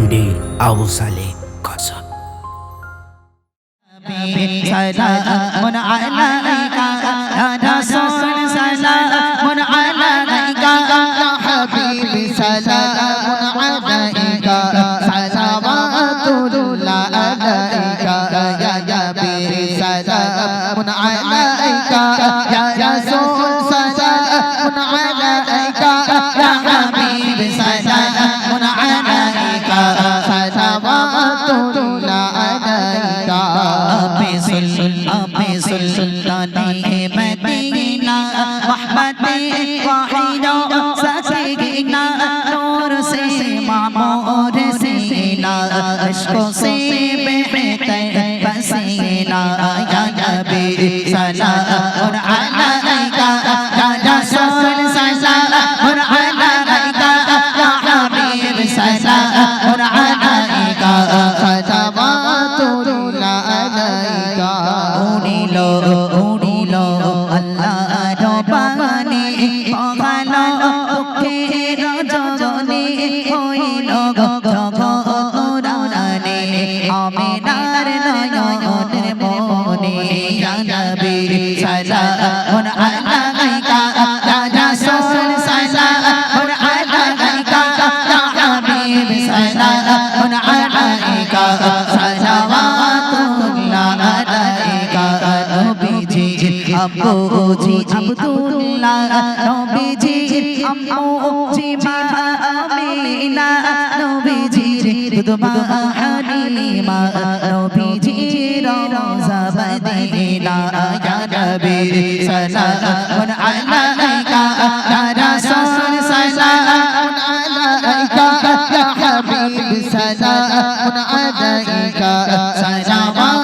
MD Abu সালে কসব সালামুন আলাইকা রাসূল সালামুন আলাইকা হাবিবি সালামুন আলাইকা সালাওয়াতুল্লাহ আলাইকা ইয়া ইয়া বি সালামুন আলাইকা, ইয়া محمد وعیدو سکینہ نور سے معمور سینہ عشقوں سے بہتے پسینہ یا نبی صلاح اور علیہ আব্বুজি আব্দুল্লাহ নবীজি আম্মুজি মা আমিনা নবীজি দুদমা হালিমা নবীজি রওজা মদিনা ইয়া নবী সালাম সালাম আলাইকা সালাওয়াতুল্লাহ